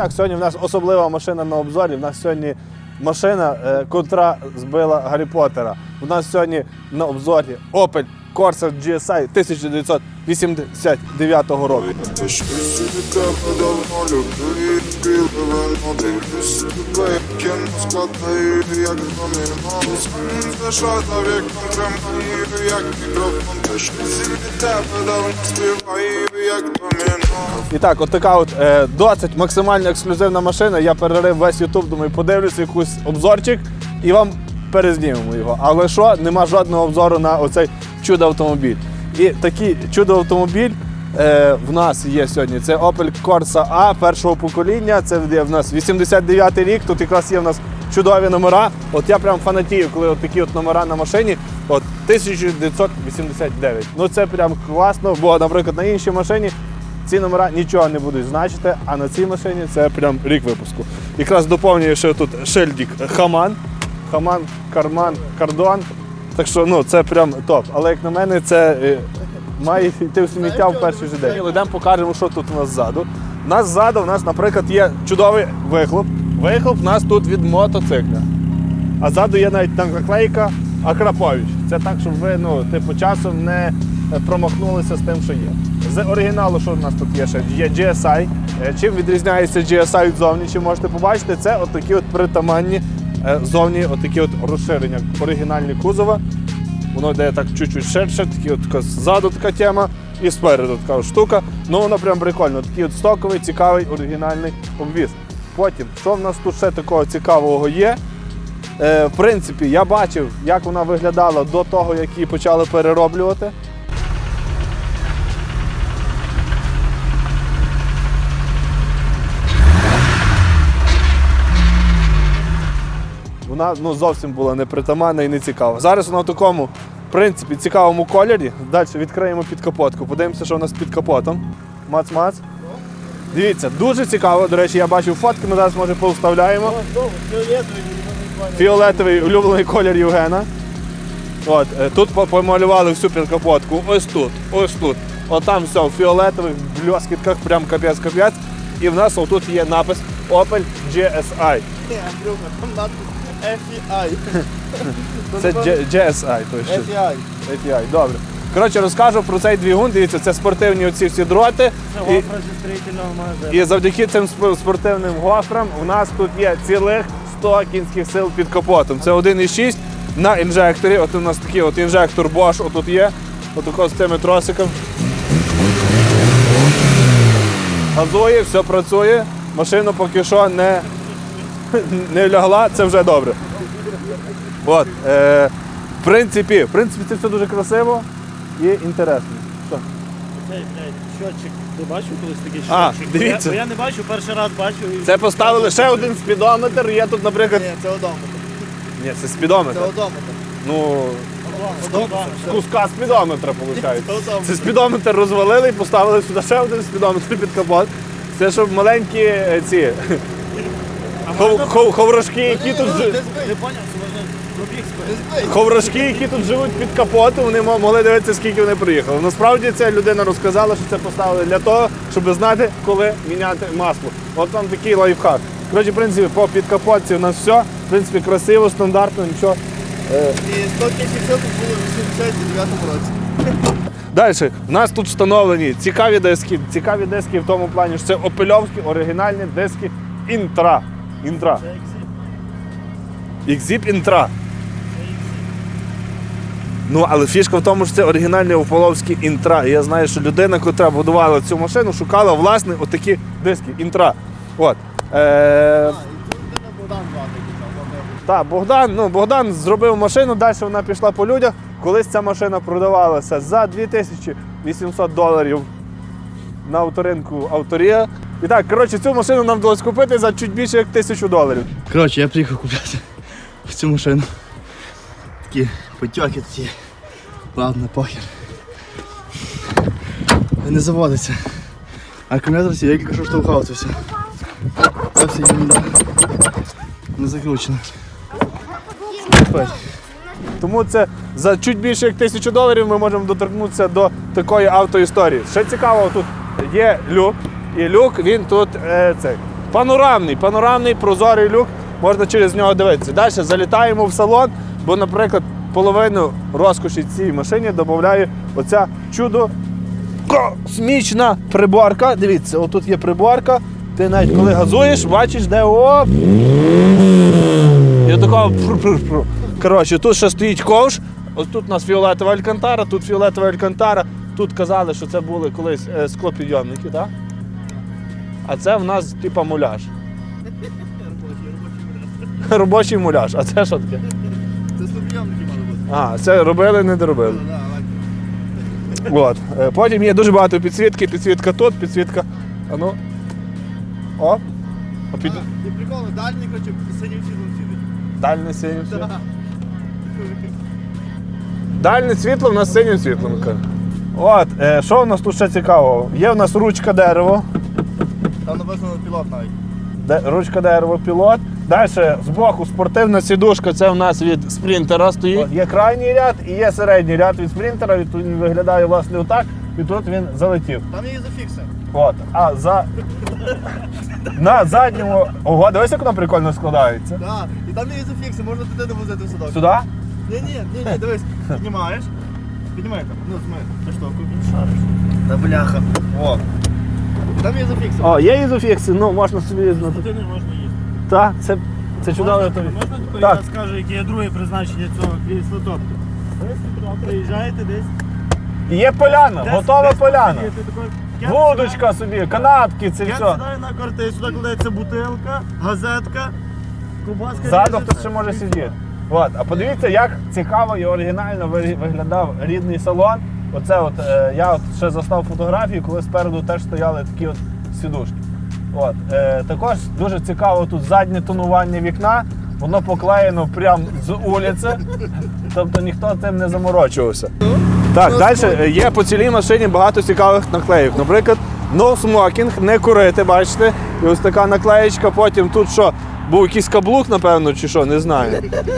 так, сьогодні в нас особлива машина на обзорі. В нас сьогодні машина, е, котра збила Гаррі Поттера. У нас сьогодні на обзорі Opel Corsa GSI 1989 року. Як І так, от така от е, досить максимально ексклюзивна машина. Я перерив весь Ютуб, думаю, подивлюся якийсь обзорчик і вам перезнімемо його. Але що, нема жодного обзору на оцей чудо автомобіль. І такий чудо автомобіль е, в нас є сьогодні. Це Opel Corsa A першого покоління. Це в нас 89-й рік. Тут якраз є в нас чудові номера. От я прям фанатію, коли от такі от номера на машині. От 1989. Ну це прям класно, бо, наприклад, на іншій машині ці номера нічого не будуть значити, а на цій машині це прям рік випуску. Якраз доповнює ще тут шильдик Хаман. Хаман, карман, кардон. Так що ну, це прям топ. Але як на мене, це е, має йти в сміття в перший же день. Йдемо покажемо, що тут у нас ззаду. У нас ззаду, у нас, наприклад, є чудовий вихлоп. Вихлоп у нас тут від мотоцикля. А ззаду є навіть там наклейка Акрапович. Це так, щоб ви ну, типу, часом не промахнулися з тим, що є. З оригіналу, що в нас тут є ще? Є GSI. Е, Чим відрізняється GSI від зовні, чи можете побачити, це отакі от притаманні е, зовні, отакі от розширення оригінальні кузова. Воно йде так чуть-чуть ширше, такі от ззаду така тема, і спереду така штука. Ну воно прям прикольно. Такий от стоковий, цікавий, оригінальний обвіз. Потім, що в нас тут ще такого цікавого є? Е, в принципі, я бачив, як вона виглядала до того, як її почали перероблювати. Вона ну, зовсім була непритаманна і не цікава. Зараз вона в такому, в принципі, цікавому кольорі. Далі відкриємо під капотку. Подивимося, що у нас під капотом. Мац-мац. Дивіться, дуже цікаво. До речі, я бачив фотки, ми зараз може повставляємо. Фіолетовий улюблений колір Євгена. От, е, тут помалювали всю підкапотку. Ось тут, ось тут. От там все в фіолетових бльоскітках, прям капець-капець. І в нас отут є напис Opel GSI. Там FEI. Це GSI, то ще. FEI. API, добре. Коротше, розкажу про цей двигун. Дивіться, це спортивні оці всі дроти. І, строительного магазину. і завдяки цим спортивним гофрам у нас тут є цілих 100 кінських сил під капотом. Це 1,6 на інжекторі. От у нас такий от інжектор Bosch отут є. Отако з цими тросиком. Газує, все працює. Машина поки що не, не лягла, це вже добре. От, е, в принципі, в принципі, це все дуже красиво і інтересно. Цей, блядь, щотчик. Ти бачив колись такий А, щотчик? дивіться. Бо Я, бо я не бачив, перший раз бачив. і- Це поставили ще один спідометр. Є тут, наприклад. Ні, це одометр. Ні, це спідометр. Це одометр. Ну, Одометр. з куска спідометра виходить. Це одометр. Це спідометр розвалили і поставили сюди ще один спідометр під капот. Це щоб маленькі е, ці хов, хов, ховрашки, які тут жи- Не поняв, що можна пробіг спити. Ховрашки, які тут живуть під капотом, вони могли дивитися, скільки вони приїхали. Насправді ця людина розказала, що це поставили для того, щоб знати, коли міняти масло. От там такий лайфхак. Коротше, в принципі, по підкапотці у нас все. В принципі, красиво, стандартно, нічого. І 100 тисяч було в 89-му році. Далі, у нас тут встановлені цікаві диски. Цікаві диски в тому плані, що це опельовські оригінальні диски інтра. Інтра. Це екзит. Ікзіп інтра. Ну, але фішка в тому, що це оригінальні ополовські інтра. І я знаю, що людина, яка будувала цю машину, шукала власне отакі диски інтра. От. Е, А, і це людина Богдан звати. Так, Богдан, ну, Богдан зробив машину, далі вона пішла по людях. Колись ця машина продавалася за 2800 доларів на авторинку Авторія. І так, коротше, цю машину нам вдалося купити за чуть більше як тисячу доларів. Коротше, я приїхав купляти цю машину. Такі потьоки ці. Ладно, похер. Не заводиться. Акумулятор сі, я тільки що штовхав це все. Все. Не закручено. Тому це за чуть більше як тисячу доларів ми можемо доторкнутися до такої автоісторії. Ще цікаво, тут є люк, і люк він тут е, цей. Панорамний, панорамний, прозорий люк, можна через нього дивитися. Далі залітаємо в салон, бо, наприклад, половину розкоші цій машині додає оця чудо космічна приборка. Дивіться, отут є приборка. Ти навіть коли газуєш, бачиш, де оп. І такого. фру-фру-фру. Коротше, тут ще стоїть ковш. Ось тут у нас фіолетова алькантара, тут фіолетова алькантара. Тут казали, що це були колись е, склопідйомники, так? А це в нас типа муляж. Робочий муляж. А це що таке? А, це робили, не доробили. От. Е, Потім є дуже багато підсвітки, підсвітка тут, підсвітка. А ну. О. А під... А, І прикольно, дальній, коротше, синім світлом світить. Дальне синім світлом. Да. Дальне світло в нас синім світлом. От, е, що в нас тут ще цікавого? Є в нас ручка дерево. Там написано пілот навіть. Де, ручка дерево пілот. Далі збоку спортивна сідушка, це в нас від спринтера стоїть. От, є крайній ряд і є середній ряд від спринтера. Від, він виглядає власне отак, і тут він залетів. Там є ізофікси. От. А за. На задньому. Ого, дивись, як воно прикольно складається. Да. І там є ізофікси, можна дитину возити в садок. Сюди? Ні, ні, ні, ні, дивись, піднімаєш. Піднімай там, ну зми, цю штуку. Шариш. Та бляха. О. Там є ізофікси. О, є ізофікси, ну можна собі знати. Дитини можна їсти. Так, це, це чудово. Можна, можна тепер Так. я скажу, яке є друге призначення цього сюди приїжджаєте десь. Є поляна, десь- готова десь поляна. посидіти, Вудочка собі, канатки, це сідає- все. Кеп сідає на квартиру, сюди кладеться бутилка, газетка, ковбаска. Ззаду ріжеться. хтось ще може сидіти. От. А подивіться, як цікаво і оригінально ви- виглядав рідний салон. Оце от, е, я от ще застав фотографії, коли спереду теж стояли такі от сідушки. От. Е, також дуже цікаво тут заднє тонування вікна. Воно поклеєно прямо з вулиці, тобто ніхто цим не заморочувався. Так, далі є по цілій машині багато цікавих наклеїв. Наприклад, no smoking, не курити, бачите. І ось така наклеєчка, потім тут що, був якийсь каблук, напевно, чи що, не знаю.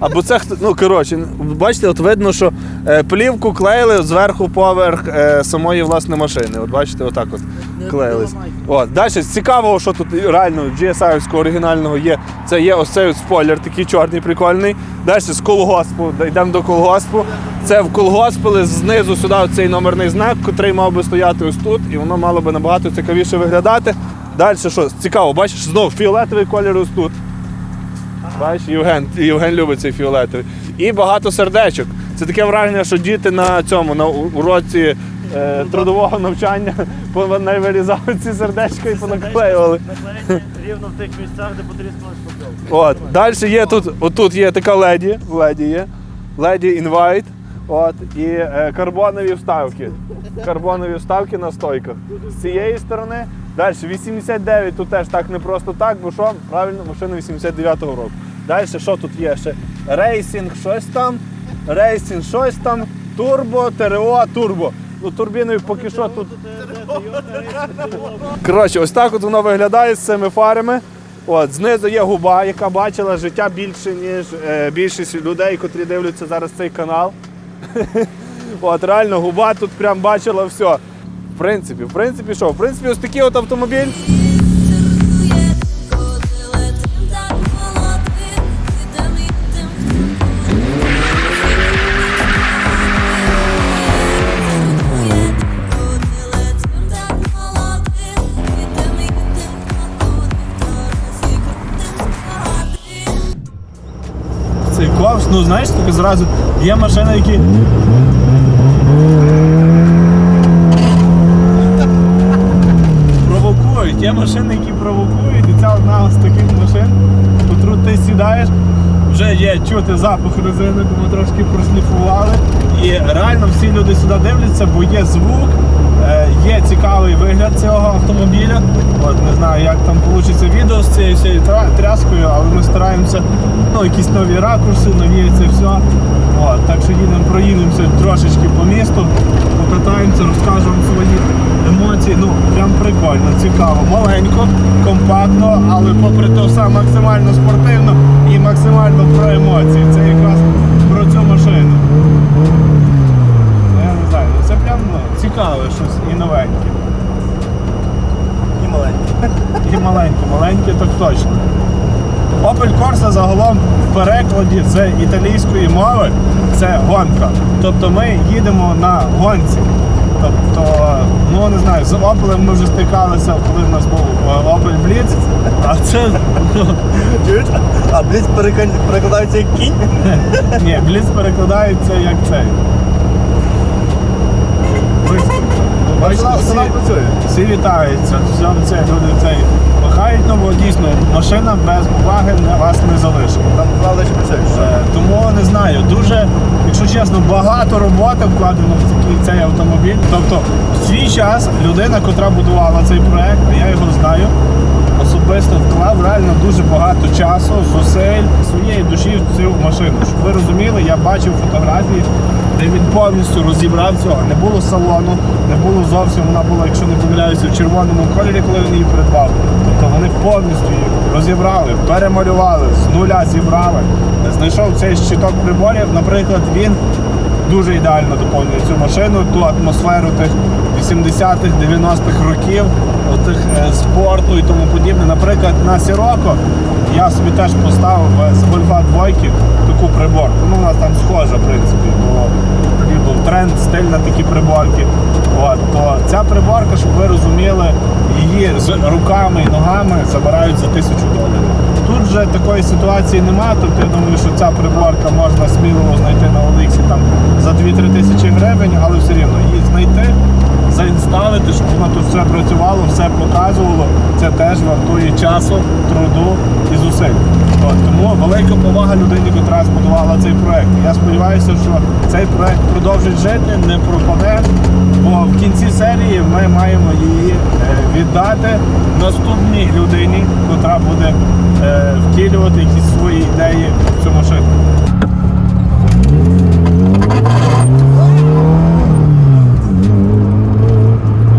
Або це хто- ну коротше, бачите, от видно, що е, плівку клеїли зверху поверх е, самої власне машини. От бачите, отак от клеїлись. От, далі цікавого, що тут реально GSI-овського оригінального є. Це є ось цей спойлер, такий чорний, прикольний. Далі з колгоспу, йдемо до колгоспу. Це в колгоспили знизу сюди цей номерний знак, який мав би стояти ось тут, і воно мало би набагато цікавіше виглядати. Далі що цікаво, бачиш, знов фіолетовий колір ось тут. Бачиш, Євген, Євген любить цей фіолетовий. І багато сердечок. Це таке враження, що діти на цьому, на уроці е, трудового навчання вирізали ці сердечка і понаклеювали. Рівно в тих місцях, де потріскалась. От. Далі є тут, отут є така леді, леді є, леді інвайт. От, і е, карбонові вставки. Карбонові вставки на стойках. З цієї сторони. Далі 89 тут теж так не просто так, бо що правильно машина 89-го року. Далі що тут є ще? Рейсінг, щось там, рейсінг, щось там, турбо, ТРО, турбо. Ну, турбіною поки що тут Коротше, ось так от воно виглядає з цими фарами. От, знизу є губа, яка бачила життя більше, ніж е, більшість людей, котрі дивляться зараз цей канал. От, реально, губа тут прям бачила все. В принципі, в принципі, що? В принципі, ось такий от автомобіль. Цей ковш, ну знаєш, таке зразу є машини, які. Провокують, є машини, які провокують, і ця одна з таких машин, котру ти сідаєш, вже є чути запах резини, бо ми трошки просліфували. І реально всі люди сюди дивляться, бо є звук, є цікавий вигляд цього автомобіля. От не знаю, як там вийде відео з цією всією тряскою, але ми стараємося ну, якісь нові ракурси, нові це все. От, так що їдемо, проїдемося трошечки по місту, покатаємося, розкажемо свої емоції. Ну, прям прикольно, цікаво. Маленько, компактно, але попри те все максимально спортивно і максимально про емоції. Це якраз про цю машину. Ну, Я не знаю, ну це прям ну, цікаве щось і новеньке. І маленькі. І маленькі, маленькі так точно. Opel Corsa загалом в перекладі з італійської мови це гонка. Тобто ми їдемо на гонці. Тобто, ну не знаю, з Opel ми вже стикалися, коли в нас був е, Opel Blitz, а це ну, Чуєш? А бліц перекладається як кінь. ні, Blitz перекладається як цей. Бачите, Вона- всі- вітаються, все це люди цей махають, ну бо дійсно машина без уваги вас не залишить. Там ще працює. Е, Тому не знаю, дуже, якщо чесно, багато роботи вкладено в такий цей автомобіль. Тобто, в свій час людина, котра будувала цей проект, я його знаю, особисто вклав реально дуже багато часу, зусиль, своєї душі в цю машину. Щоб ви розуміли, я бачив фотографії, де він повністю розібрав цього. Не було салону, не було зовсім. Вона була, якщо не помиляюся, в червоному кольорі, коли він її придбав. Тобто вони повністю її розібрали, перемалювали, з нуля зібрали. Знайшов цей щиток приборів. Наприклад, він дуже ідеально доповнює цю машину, ту атмосферу тих 80-х, 90-х років, отих е, спорту і тому подібне. Наприклад, на Сіроко я собі теж поставив е, з Гольфа двойки таку приборку. Ну, у нас там схожа, в принципі, бо тоді був тренд, стиль на такі приборки. От, то ця приборка, щоб ви розуміли, її з руками і ногами забирають за тисячу доларів. Тут же такої ситуації немає, тобто я думаю, що ця приборка можна сміливо знайти на Оліксі там за 2-3 тисячі гривень, але все рівно її знайти, заінсталити, щоб воно тут все працювало, все показувало, це теж вартує часу, труду і зусиль. Тому велика повага людині, яка збудувала цей проект. Я сподіваюся, що цей проект продовжить жити, не пропаде, бо в кінці серії ми маємо її е, віддати наступній людині, яка буде е, втілювати якісь свої ідеї в цю машину.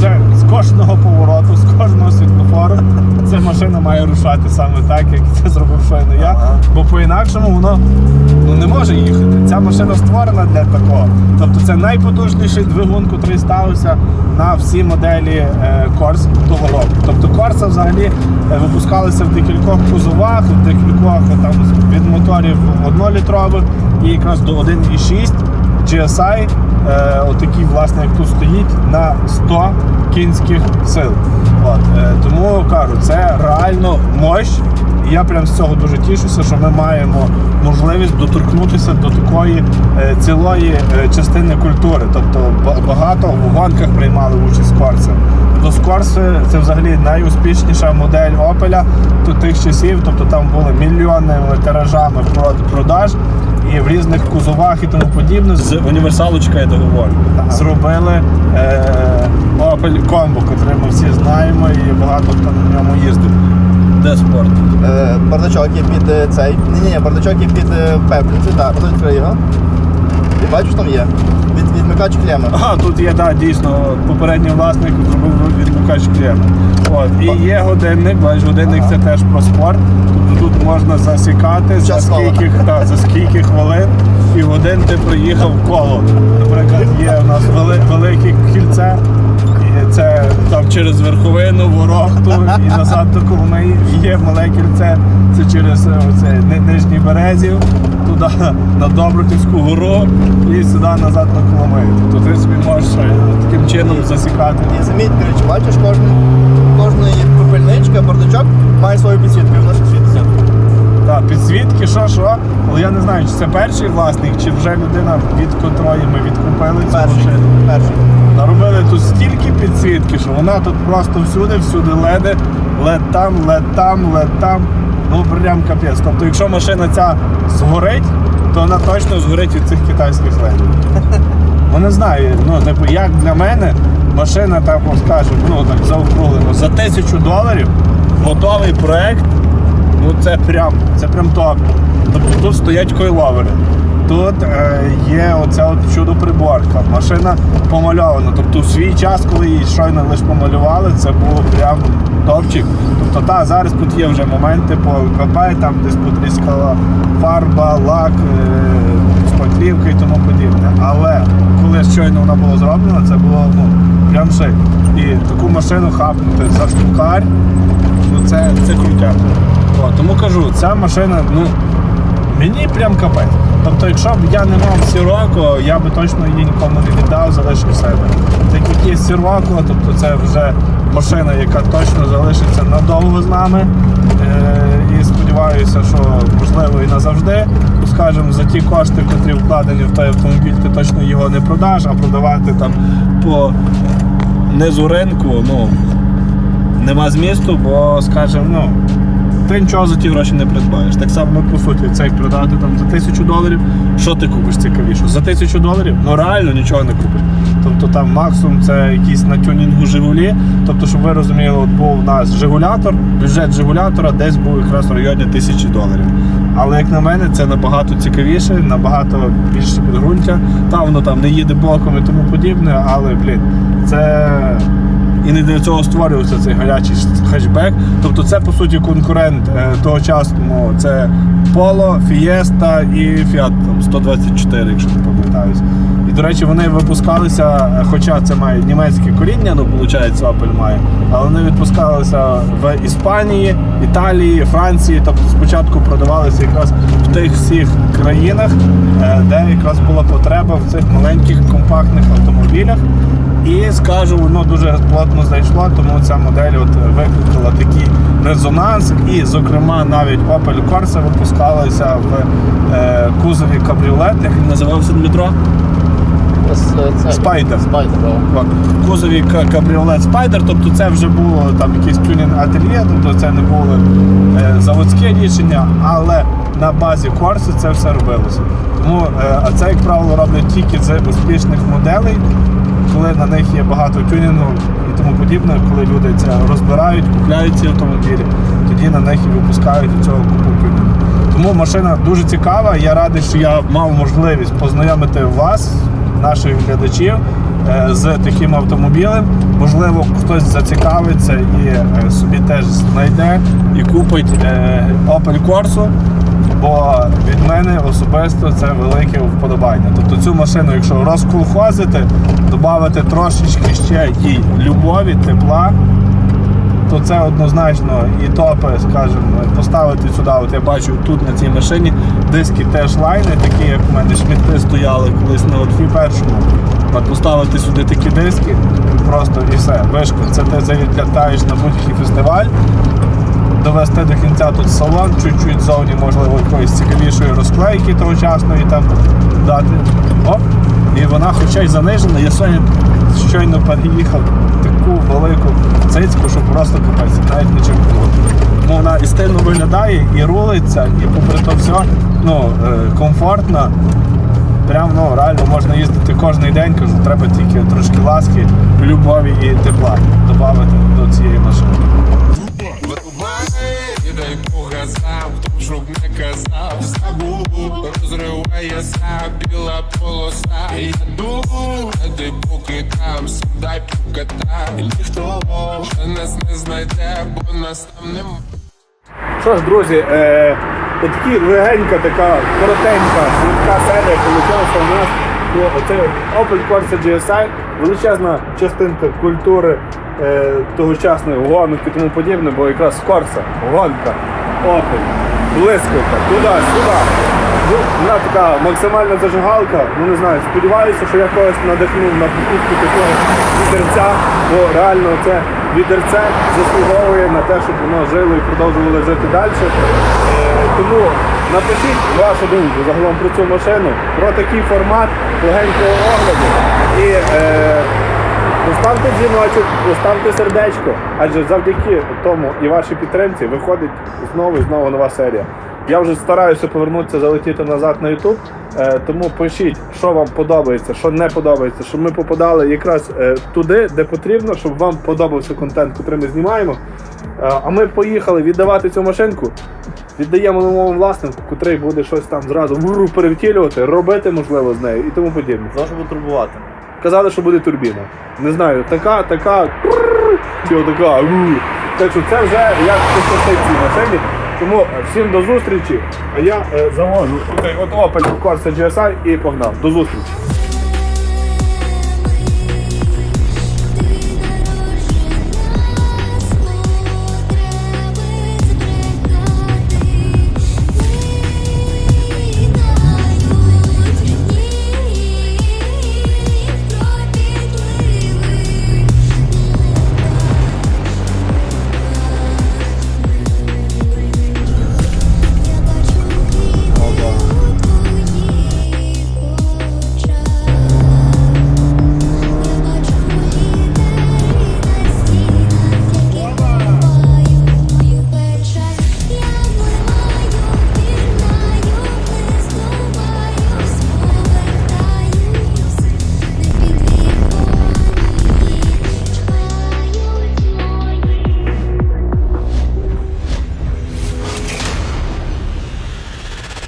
Це з кожного повороту, з кожного світлофору ця машина має рушати саме так, як це зробив щойно я. Бо по-інакшому воно ну, не може їхати. Ця машина створена для такого. Тобто це найпотужніший двигун, який ставився на всі моделі е, Corsa того року. Тобто Corsa взагалі е, випускалися в декількох кузовах, в декількох е, там від моторів однолітрових і якраз до 1,6 GSI, е, отакий, власне, як тут стоїть, на 100 кінських сил. От, е, тому кажу, це реально мощ. І я прям з цього дуже тішуся, що ми маємо можливість доторкнутися до такої е, цілої е, частини культури. Тобто багато в гонках приймали участь Корси. До Скорси це взагалі найуспішніша модель Опеля тих часів. Тобто там були мільйонними тиражами продаж і в різних кузовах і тому подібне. З універсалочка я договорю. Зробили е, Opel Combo, який ми всі знаємо, і багато хто на ньому їздив. Де спорт? Е, Бардачок є під е, цей. Ні, ні, бардачок є під е, пепельниці, так, відкрий його. І бачиш, там є. Від, відмикач клема. Ага, тут є да, дійсно попередній власник зробив відмикач клема. От. І є годинник, бачиш, годинник це теж про спорт. Тобто тут можна засікати за скільки, та, за скільки хвилин і годин ти проїхав коло. Наприклад, є у нас вели, велике кільце. Це там через верховину, ворохту і назад до Коломиї. Є мале кільце, це через е, оце, нижній березів, туди на Добротівську гору і сюди назад на Коломию. Тобто ти собі можеш е, таким чином засікати. І заміть, до речі, бачиш, кожна є бардачок має свою підсвітку, вона ще світиться. Так, підсвітки, що, що. Але я не знаю, чи це перший власник, чи вже людина від котрої ми відкупили цю Перший. машину. Перший. Наробили тут стільки підсвітки, що вона тут просто всюди, всюди леди, лед там, лед там, лед там. Ну прям капець. Тобто, якщо машина ця згорить, то вона точно згорить від цих китайських ледів. Ну не знаю, ну типу, як для мене машина, так от ну так заокруглено, за тисячу доларів готовий проект. Ну це прям, це прям топ. Тобто тут стоять койловери. Тут е, є оця от чудо-приборка. Машина помальована. Тобто в свій час, коли її щойно лише помалювали, це було прям топчик. Тобто та, зараз тут є вже моменти по ЛКП, там десь потріскала фарба, лак, е, шпаклівка і тому подібне. Але коли щойно вона була зроблена, це було ну, прям шик. І таку машину хапнути за штукар, ну це, це крутяк. О, тому кажу, ця машина, ну. Мені прям капець. Тобто, якщо б я не мав Сіроко, я би точно її нікому не віддав, залишив себе. Так як є Сіроко, тобто це вже машина, яка точно залишиться надовго з нами. Е- і сподіваюся, що можливо і назавжди. Ну, Скажімо, за ті кошти, які вкладені в той автомобіль, ти точно його не продаш, а продавати там по низу ринку, ну нема змісту, бо скажімо, ну ти нічого за ті гроші не придбаєш. Так само, по суті, цей продати там за тисячу доларів. Що ти купиш цікавіше? За тисячу доларів? Ну реально нічого не купиш. Тобто там максимум це якісь на тюнінгу Жигулі. Тобто, щоб ви розуміли, от був у нас Жигулятор, бюджет Жигулятора десь був якраз в районі тисячі доларів. Але як на мене, це набагато цікавіше, набагато більше підґрунтя. Та воно там не їде боком і тому подібне, але блін, це і не для цього створювався цей гарячий хетчбек. Тобто це по суті конкурент е, тогочасного. Це Polo, Fiesta і Fiat там, 124, якщо не помиляюсь. І до речі, вони випускалися, е, хоча це має німецьке коріння, ну виходить, Opel має, але вони відпускалися в Іспанії, Італії, Франції. Тобто спочатку продавалися якраз в тих всіх країнах, е, де якраз була потреба в цих маленьких компактних автомобілях. І скажу, воно дуже плотно зайшло, тому ця модель от викликала такий резонанс. І, зокрема, навіть Opel Corsa випускалася в е, кузові кабріолет, як він називався Дмитро. Спайдер. Спайдер, в кузові кабріолет Спайдер, тобто це вже було там якесь тюнінг ательє, тобто це не були е, заводське рішення, але на базі Корси це все робилося. Тому, е, а це, як правило, роблять тільки з успішних моделей, коли на них є багато тюнінгу і тому подібне, коли люди це розбирають, купляють ці автомобілі, тоді на них і випускають цього купу тюнінгу. Тому машина дуже цікава. Я радий, що я мав можливість познайомити вас, наших глядачів, е, з таким автомобілем. Можливо, хтось зацікавиться і е, собі теж знайде і купить е, Opel Corsa. Бо від мене особисто це велике вподобання. Тобто цю машину, якщо розколхозити, додати трошечки ще їй любові, тепла, то це однозначно і топи, скажімо, поставити сюди. От я бачу тут на цій машині диски теж лайни, такі як у мене шмітки стояли колись на Отфі першому. Поставити сюди такі диски, просто і все. Вишка, це ти залітаєш на будь-який фестиваль. Довести до кінця тут салон, чуть-чуть зовні, можливо, якоїсь цікавішої розклейки тогочасної там дати. Оп! І вона хоча й занижена, я сьогодні щойно переїхав таку велику цицьку, що просто капець, навіть не чекав. Тому вона і стильно виглядає, і рулиться, і попри то все ну, е, комфортно. Прям ну, реально можна їздити кожен день, кажу, треба тільки трошки ласки, любові і тепла додати розривається біла полоса. Я а поки там, сідай покатай. Ніхто вже нас не знайде, бо нас там нема. Що ж, друзі, е, такі легенька, така коротенька, швидка серія вийшла у нас. Ну, Оце Opel Corsa GSI, величезна частинка культури е, тогочасної гонок і тому подібне, бо якраз Corsa, гонка, Opel, блискавка, туди, сюди. Ну, вона така максимальна зажигалка, ну не знаю, сподіваюся, що я когось надихнув на покупку такого вітерця, бо реально це вітерце заслуговує на те, щоб воно жило і продовжувало жити далі. Е, тому напишіть вашу думку загалом про цю машину, про такий формат легенького огляду. І е, Поставте дзвіночок, поставте сердечко, адже завдяки тому і вашій підтримці виходить знову і знову нова серія. Я вже стараюся повернутися, залетіти назад на YouTube, е, тому пишіть, що вам подобається, що не подобається, щоб ми попадали якраз е, туди, де потрібно, щоб вам подобався контент, який ми знімаємо. Е, а ми поїхали віддавати цю машинку. Віддаємо новому власнику, котрий буде щось там зразу перевтілювати, робити можливо з нею і тому подібне. Знову буде турбувати. Казали, що буде турбіна. Не знаю, така, така, чи отака. Так що це вже як цій машині. Тому е, всім до зустрічі. А я е, завожу. От Opel Corsa GSI і погнав. До зустрічі.